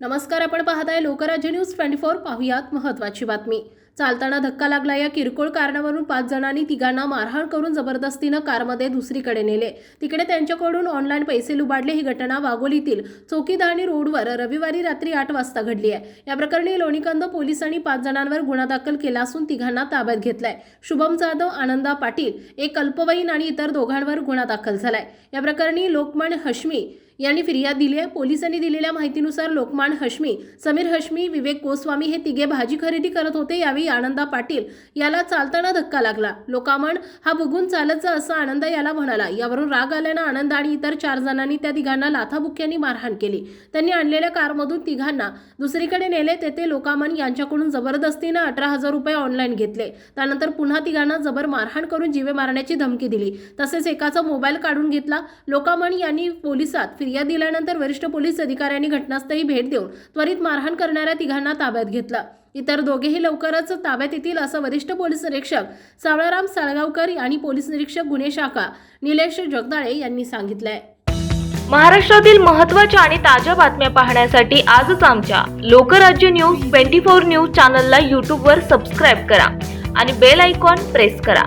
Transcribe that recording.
नमस्कार आपण पाहताय लोकराज्य न्यूज ट्वेंटी फोर. पाहुयात महत्वाची बातमी. चालताना धक्का लागला. या किरकोळ कारणावरून पाच जणांनी तिघांना मारहाण करून जबरदस्तीनं कारमध्ये दुसरीकडे नेले. तिकडे त्यांच्याकडून ऑनलाईन पैसे लुबाडले. ही घटना वाघोलीतील चौकीदाणी रोडवर रविवारी रात्री आठ वाजता घडली आहे. या प्रकरणी लोणीकंद पोलिसांनी पाच जणांवर गुन्हा दाखल केला असून तिघांना ताब्यात घेतलाय. शुभम जाधव आनंदा पाटील एक अल्पवयीन आणि इतर दोघांवर गुन्हा दाखल झालाय. या प्रकरणी लोकमान हश्मी यांनी फिर्याद दिली आहे. पोलिसांनी दिलेल्या माहितीनुसार लोकमान हश्मी समीर हश्मी विवेक गोस्वामी हे तिघे भाजी खरेदी करत होते. यावेळी आनंदा पाटील याला चालताना धक्का लागला. लोकामण हा बघून चालत जा असं आनंद याला म्हणाला. यावरून राग आल्यानं आनंद आणि इतर चार जणांनी त्या तिघांना लाथाबुक्यांनी मारहाण केली. त्यांनी आणलेल्या कारमधून तिघांना दुसरीकडे नेले. तेथे लोकामण यांच्याकडून जबरदस्तीनं अठरा हजार रुपये ऑनलाईन घेतले. त्यानंतर पुन्हा तिघांना जबर मारहाण करून जीवे मारण्याची धमकी दिली. तसेच एकाचा मोबाईल काढून घेतला. लोकामण यांनी पोलिसात फिर्याद दिल्यानंतर वरिष्ठ पोलीस अधिकाऱ्यांनी घटनास्थळी भेट देऊन त्वरित मारहाण करणाऱ्या तिघांना ताब्यात घेतलं. इतर दोघेही लवकरच ताब्यात येतील असं वरिष्ठ पोलीस निरीक्षक सावळाराम साळगावकर आणि पोलीस निरीक्षक गुन्हे शाखा निलेश जगदाळे यांनी सांगितलंय. महाराष्ट्रातील महत्त्वाच्या आणि ताज्या बातम्या पाहण्यासाठी आजच आमच्या Lokrajya news twenty four news चॅनलला यूट्यूबवर सबस्क्राईब करा आणि बेल आयकॉन प्रेस करा.